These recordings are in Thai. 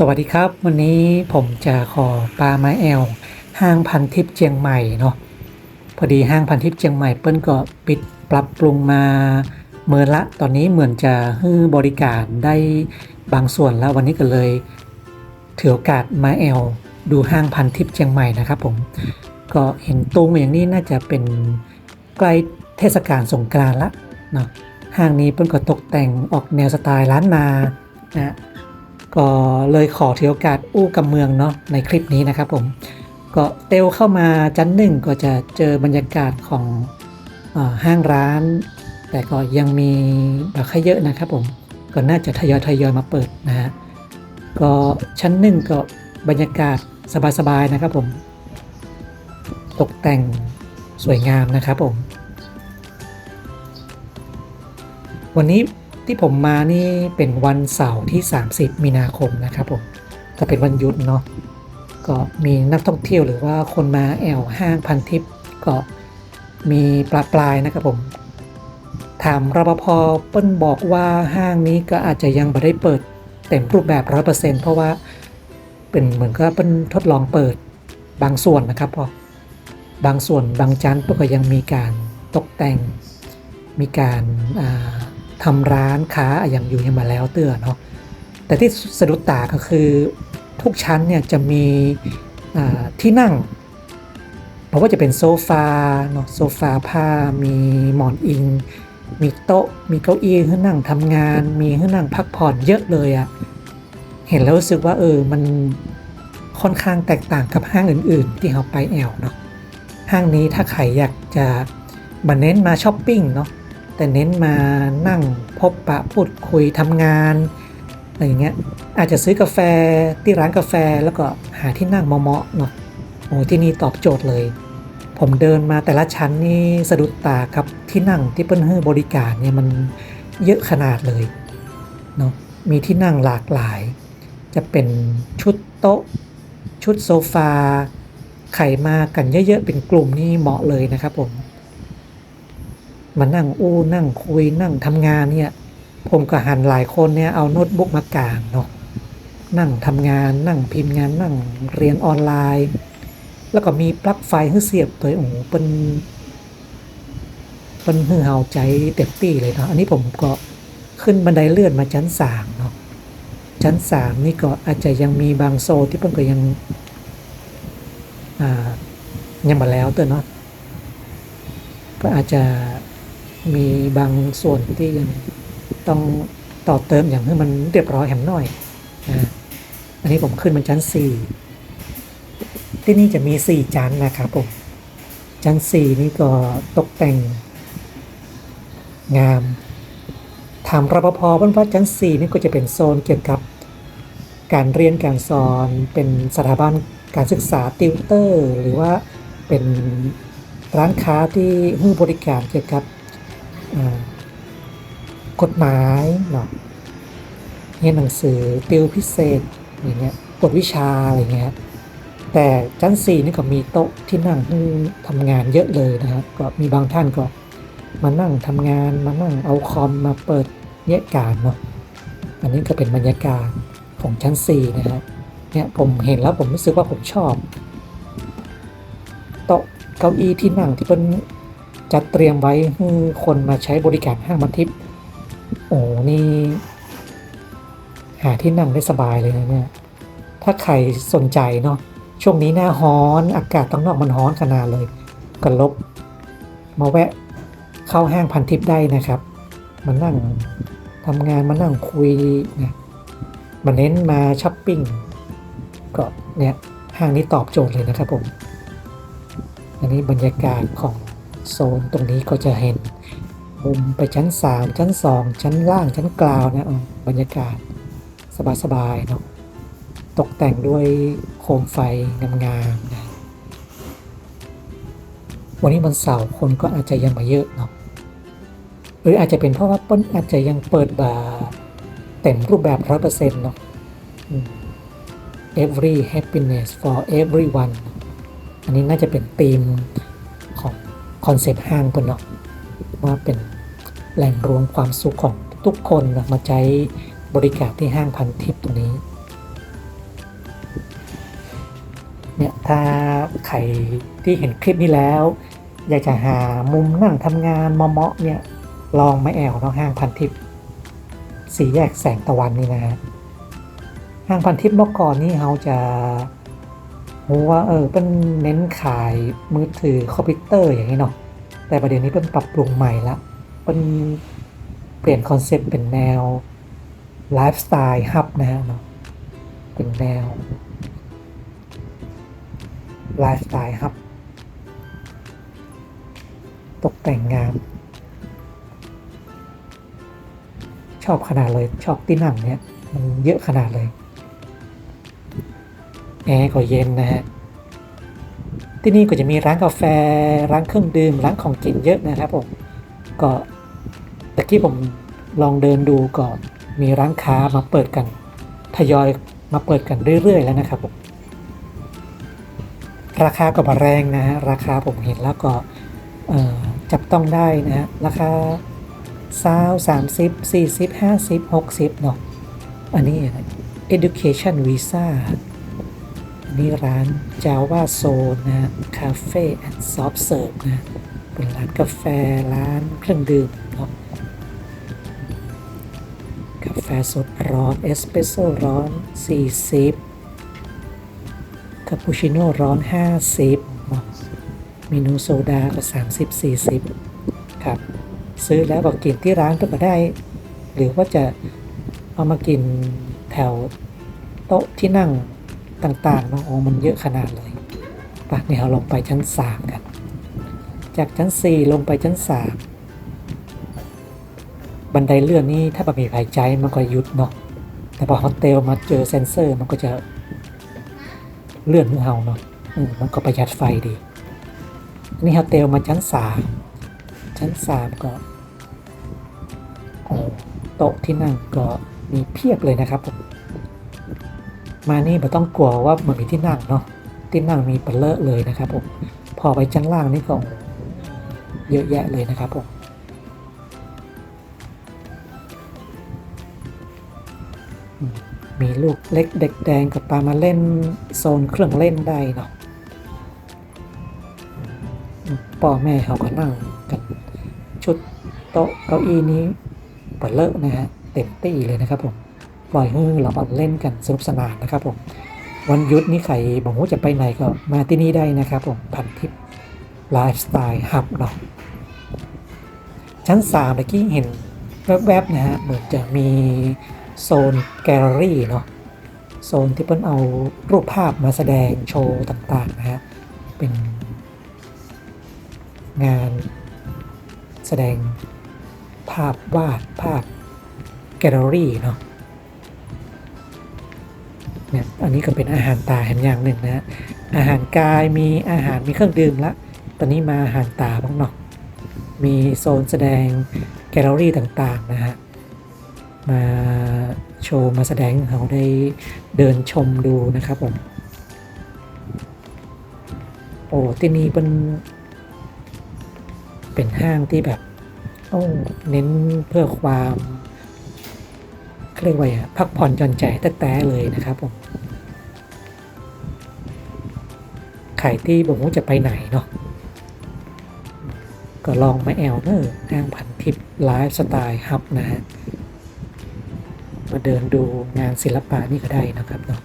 สวัสดีครับ วันนี้ผมจะขอปลาไม้แอล ห้างพันทิพย์เชียงใหม่เนาะพอดีห้างพันทิพย์เชียงใหม่เปิ้ลก็ปิดปรับปรุงมาเมื่อละ ตอนนี้เหมือนจะให้บริการได้บางส่วนแล้ววันนี้ก็เลยถือโอกาสมาแอล ดูห้างพันทิพย์เชียงใหม่นะครับผมก็เห็นตุงอย่างนี้น่าจะเป็นใกล้เทศกาลสงกรานต์ละเนาะห้างนี้เปิ้ลก็ตกแต่งออกแนวสไตล์ล้านนานะ ก็เลยขอถือโอกาสอู้กับเมืองเนาะในคลิปนี้นะครับผมก็เตลเข้ามาชั้นหนึ่งก็จะเจอบรรยากาศของอห้างร้าน แต่ก็ยังมีแบบค่อยเยอะนะครับผมก็น่าจะทยอยทยอยมาเปิดนะฮะก็ชั้นหนึ่งก็บรรยากาศสบายๆนะครับผม ตกแต่งสวยงามนะครับผม วันนี้ ที่ผมมานี่เป็นวันเสาร์ที่ 30 มีนาคมนะครับผมก็เป็นวันหยุดเนาะก็มีนักท่องเที่ยวหรือว่าคนมาแอวห้างพันทิพย์ก็มีปลาปลายนะครับผม ถามรปภเปิ้ลบอกว่าห้างนี้ก็อาจจะยังไม่ได้เปิดเต็มรูปแบบ100%เพราะว่าเป็นเหมือนกับเปิ้ลทดลองเปิดบางส่วนนะครับพอบางส่วนบางชั้นเปิ้ลก็ยังมีการตกแต่งมีการอ่า ทำร้านค้าอย่างอยู่ยังมาแล้วเตือเนาะแต่ที่สะดุดตาก็คือทุกชั้นเนี่ยจะมีที่นั่งเพราะว่าจะเป็นโซฟาเนาะโซฟาผ้ามีหมอนอิง มีโต๊ะ มีเก้าอี้ให้นั่งทำงาน มีให้นั่งพักผ่อนเยอะเลยอะเห็นแล้วรู้สึกว่าเออมันค่อนข้างแตกต่างกับห้างอื่น ๆ ที่เราไปแอลเนาะห้างนี้ถ้าใครอยากจะมาเน้นมาช้อปปิ้งเนาะ แต่เน้นมานั่งพบปะพูดคุยทำงานอะไรอย่างเงี้ยอาจจะซื้อกาแฟที่ร้านกาแฟแล้วก็หาที่นั่งเหมาะๆเนาะโอ้ที่นี่ตอบโจทย์เลย ผมเดินมาแต่ละชั้นนี่สะดุดตากับที่นั่งที่เปิ้ลให้บริการเนี่ยมันเยอะขนาดเลยเนาะมีที่นั่งหลากหลาย จะเป็นชุดโต๊ะ ชุดโซฟา ไข่มากันเยอะๆเป็นกลุ่มนี่เหมาะเลยนะครับผม มานั่งอู้นั่งคุยนั่งทำงานเนี่ย ผมก็หันหลายคนเนี่ยเอาโน้ตบุ๊กมากางเนาะนั่งทำงานนั่งพิมพ์งานนั่งเรียนออนไลน์ แล้วก็มีปลั๊กไฟให้เสียบตัวโอ้โหเป็นเป็นหือเฮาใจเต็มที่เลยเนาะอันนี้ผมก็ขึ้นบันไดเลื่อนมาชั้นสามเนาะชั้นสามนี่ก็อาจจะยังมีบางโซนที่เพิ่งก็ยังอ่ายังมาแล้วตัวเนาะก็อาจจะ มีบางส่วนที่ยังต้องต่อเติมอย่างให้มันเรียบร้อยแหมหน่อยนะอันนี้ผมขึ้นมันชั้น 4 ที่นี่จะมี 4 ชั้นนะครับผม ชั้น 4 นี่ก็ตกแต่ง งามถามรปภเพื่อนว่าชั้น 4 นี่ก็จะเป็นโซนเกี่ยวกับการเรียนการสอนเป็นสถาบันการศึกษาติวเตอร์ หรือว่าเป็นร้านค้าที่ให้บริการเกี่ยวกับ กฎหมายเนาะเรียนหนังสือติวพิเศษอย่างเงี้ยกฎวิชาอะไรเงี้ยแต่ชั้นสี่นี่ก็มีโต๊ะที่นั่งทำงานเยอะเลยนะครับก็มีบางท่านก็มานั่งทำงานมานั่งเอาคอมมาเปิดแยกการเนาะอันนี้ก็เป็นบรรยากาศของชั้นสี่นะครับเนี่ยผมเห็นแล้วผมรู้สึกว่าผมชอบ โต๊ะเก้าอี้ที่นั่งที่เป็น จัดเตรียมไว้ให้คนมาใช้บริการห้างบันทิพย์โอ้นี่ หาที่นั่งได้สบายเลยนะเนี่ย ถ้าใครสนใจเนาะช่วงนี้หน้าฮ้อนอากาศข้างนอกมันฮ้อนขนาดเลยก็ลบ มาแวะเข้าห้างพันทิพย์ได้นะครับ มานั่งทำงานมานั่งคุยนะมาเน้นมาช้อปปิ้งก็เนี่ยห้างนี้ตอบโจทย์เลยนะครับผม อันนี้บรรยากาศของ โซนตรงนี้ก็จะเห็นมุมไปชั้น 3 ชั้น 2 ชั้นล่างชั้นกลาวนะบรรยากาศสบายๆเนาะตกแต่งด้วยโคมไฟงามๆนะวันนี้วันเสาร์คนก็อาจจะยังมาเยอะเนาะหรืออาจจะเป็นเพราะว่าเปิ้ลอาจจะยังเปิดบาร์เต็มรูปแบบร้อยเปอร์เซ็นต์เนาะ every happiness for everyone อันนี้น่าจะเป็นธีมของ คอนเซ็ปต์ห้างเพิ่นเนาะว่าเป็นแหล่งรวมความสุขของทุกคนนะมาใช้บริการที่ห้างพันทิพย์ตรงนี้เนี่ยถ้าใครที่เห็นคลิปนี้แล้ว อยากจะหามุมนั่งทำงานเมาะเนี่ยลองมาแอลน้องห้างพันทิพย์สีแยกแสงตะวันนี่นะฮะห้างพันทิพย์เมื่อก่อนนี่เขาจะ รู้ว่าเออเป็นเน้นขายมือถือคอมพิวเตอร์อย่างนี้เนาะแต่ประเด็นนี้เป็นปรับปรุงใหม่ละเป็นเปลี่ยนคอนเซ็ปต์เป็นแนวไลฟ์สไตล์ฮับนะฮะเนาะเป็นแนวไลฟ์สไตล์ฮับ ตกแต่งงานชอบขนาดเลย ชอบที่นั่งเนี่ย มันเยอะขนาดเลย แอร์ก็เย็นนะฮะที่นี่ก็จะมีร้านกาแฟร้านเครื่องดื่มร้านของกินเยอะนะครับผมก็ตะกี้ผมลองเดินดูก็มีร้านค้ามาเปิดกันทยอยมาเปิดกันเรื่อยๆแล้วนะครับผมราคาก็บาแรงนะฮะราคาผมเห็นแล้วก็จับต้องได้นะฮะราคาซาวสามสิบสี่สิบห้าสิบหกสิบเนาะอันนี้อะ นี้ร้าน Java Zone นะฮะ Cafe and Soft Serve นะเป็นร้านกาแฟร้านเครื่องดื่มเนาะกาแฟสดร้อน เอสเปรสโซ่ร้อน 40 คาปูชิโน่ร้อน 50เนาะเมนูโซดาก็ 30 40 ครับ ซื้อแล้วก็กินที่ร้านก็ได้ หรือว่าจะเอามากินแถวโต๊ะที่นั่ง ต่างๆเนาะโอ้มันเยอะขนาดเลยปะเนี่ยเราลงไปชั้น3กัน จากชั้น4ลงไปชั้น3บันไดเลื่อนนี่ถ้าบะมีหายใจมันก็หยุดเนาะแต่พอโฮเทลมาเจอเซ็นเซอร์มันก็จะเลื่อนมือเฮาเนาะอืมมันก็ประหยัดไฟดีอันนี่โฮเทลมาชั้นสามชั้นสามก็โอ้โต๊ะที่นั่งก็มีเพียบเลยนะครับผม มานี่ไม่ต้องกลัวว่ามันมีที่นั่งเนาะที่นั่งมีเปลเลอะเลยนะครับผมพอไปชั้นล่างนี่ก็เยอะแยะเลยนะครับผมมมีลูกเล็กเด็กแดงกับปลามาเล่นโซนเครื่องเล่นได้เนาะพ่อแม่เขาก็นั่งกันชุดโต๊ะเก้าอี้นี้เปิดเลอะนะฮะเต็มตี้เลยนะครับผม ปล่อยให้เราเอาเล่นกันสนุกสนานนะครับผมวันหยุดนี้ใครบอกว่าจะไปไหนก็มาที่นี่ได้นะครับผมพันทิปไลฟ์สไตล์ฮับเนาะชั้นสามเมื่อกี้เห็นแวบๆนะฮะเหมือนจะมีโซนแกลเลอรี่เนาะโซนที่เพิ่นเอารูปภาพมาแสดงโชว์ต่างๆนะฮะเป็นงานแสดงภาพวาดภาพแกลเลอรี่เนาะ เนี่ยอันนี้ก็เป็นอาหารตาแห่งอย่างหนึ่งนะฮะอาหารกายมีอาหารมีเครื่องดื่มละ ตอนนี้มาอาหารตาบ้างเนาะมีโซนแสดงแกลเลอรี่ต่างๆนะฮะ มาโชว์มาแสดงเราได้เดินชมดูนะครับผม โอ้ที่นี่เป็นเป็นห้างที่แบบโอ้เน้นเพื่อความ เรียกว่าอะพักผ่อนหย่อนใจแต่แต่เลยนะครับผมใครที่บอกว่าจะไปไหนเนาะก็ลองมาแอลเนอร์ห้างพันทิปไลฟ์สไตล์ฮับนะฮะมาเดินดูงานศิลปะนี่ก็ได้นะครับเนาะ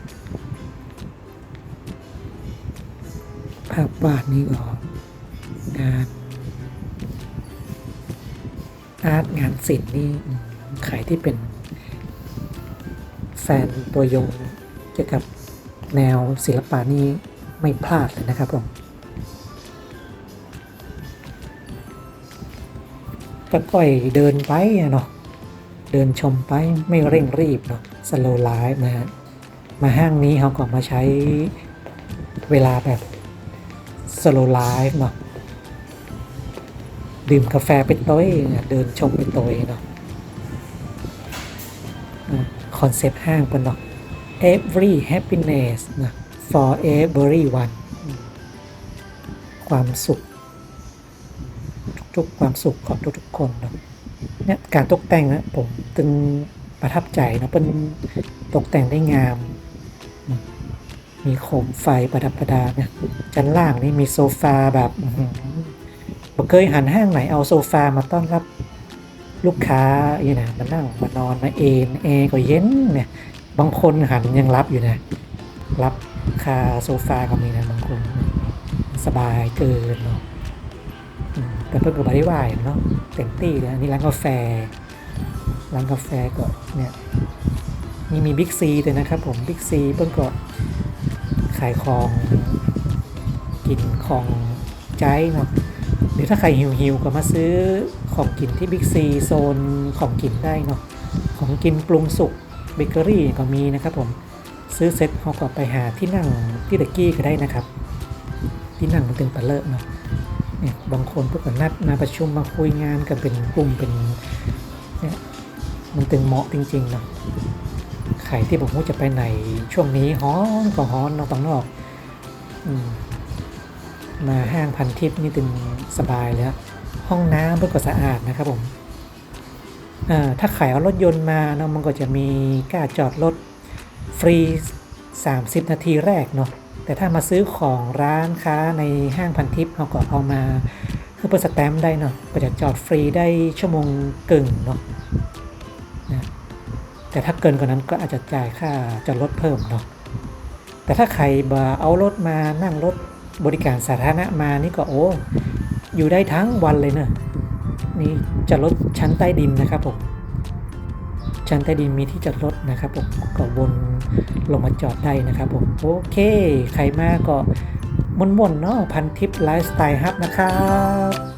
ภาพวาดนี่ก็งานอาร์ตงานศิลป์นี่ใครที่เป็น แฟนตัวยงเกี่ยวกับแนวศิลปะนี่ไม่พลาดเลยนะครับผมก็ปล่อยเดินไปเนาะเดินชมไปไม่เร่งรีบเนาะสโลไลฟ์นะฮะมาห้างนี้เขาก็มาใช้เวลาแบบสโลไลฟ์เนาะดื่มกาแฟเป็นตัวเองเดินชมเป็นตัวเองเนาะ คอนเซปต์ห้างเป็นเนาะ every happiness นะ for everyone ความสุข ทุกๆความสุขของทุกๆคนเนาะเนี่ยการตกแต่งนะผมตึงประทับใจนะเป็นตกแต่งได้งาม มีโคมไฟประดับประดาเนี่ยชั้นล่างนี่มีโซฟาแบบเคยหันห้างไหนเอาโซฟามาต้อนรับ ลูกค้าอย่างนะมานั่งมานอนมาเอนแอก็เย็นเนี่ย บางคนหันยังรับอยู่นะ รับคาโซฟาก็มีนะบางคนสบายเกินเนาะแต่เพิ่งก็บริวายเนาะเต็มที่เลยนนี้ร้านกาแฟ ร้านกาแฟก็เนี่ยนี่มีบิ๊กซีเลยนะครับผมบิ๊กซีเพิ่งก็ขายของกินของใจเนาะหรือถ้าใครหิวหิวๆก็มาซื้อ ของกินที่บิ๊กซีโซนของกินได้เนาะของกินปรุงสุกเบเกอรี่ก็มีนะครับผมซื้อเซ็ตเขาก็ไปหาที่นั่งที่ตะกี้ก็ได้นะครับ ที่นั่งมันเป็นปลาเลอะเนาะเนี่ยบางคนพวกก็นัดมาประชุมมาคุยงานกันเป็นกลุ่มเป็นเนี่ยมันตึงเหมาะจริงๆเนาะใครที่บอกว่าจะไปไหนช่วงนี้ฮ้อนก็ฮ้อนนอกตองนอกอมมาห้างพันทิพย์นี่ตึงสบายเลยอะ ห้องน้ำเพื่อก็สะอาดนะครับผมถ้าขายเอารถยนต์มาเนาะมันก็จะมีกล้าจอดรถฟรี 30 นาทีแรกเนาะแต่ถ้ามาซื้อของร้านค้าในห้างพันทิพย์เราก็เอามาคือเปิดสแตมป์ได้เนาะก็จะจอดฟรีได้ชั่วโมงกึ่งเนาะนะแต่ถ้าเกินกว่านั้นก็อาจจะจ่ายค่าจอดรถเพิ่มเนาะแต่ถ้าใครบาเอารถมานั่งรถบริการสาธารณะมานี่ก็โอ้ อยู่ได้ทั้งวันเลยเนอะนี่จอดรถชั้นใต้ดินนะครับผมชั้นใต้ดินมีที่จอดรถนะครับผมก็วนลงมาจอดได้นะครับผมโอเค ใครมาก็ม่วนๆเนาะพันทิปไลฟ์สไตล์ฮับนะครับ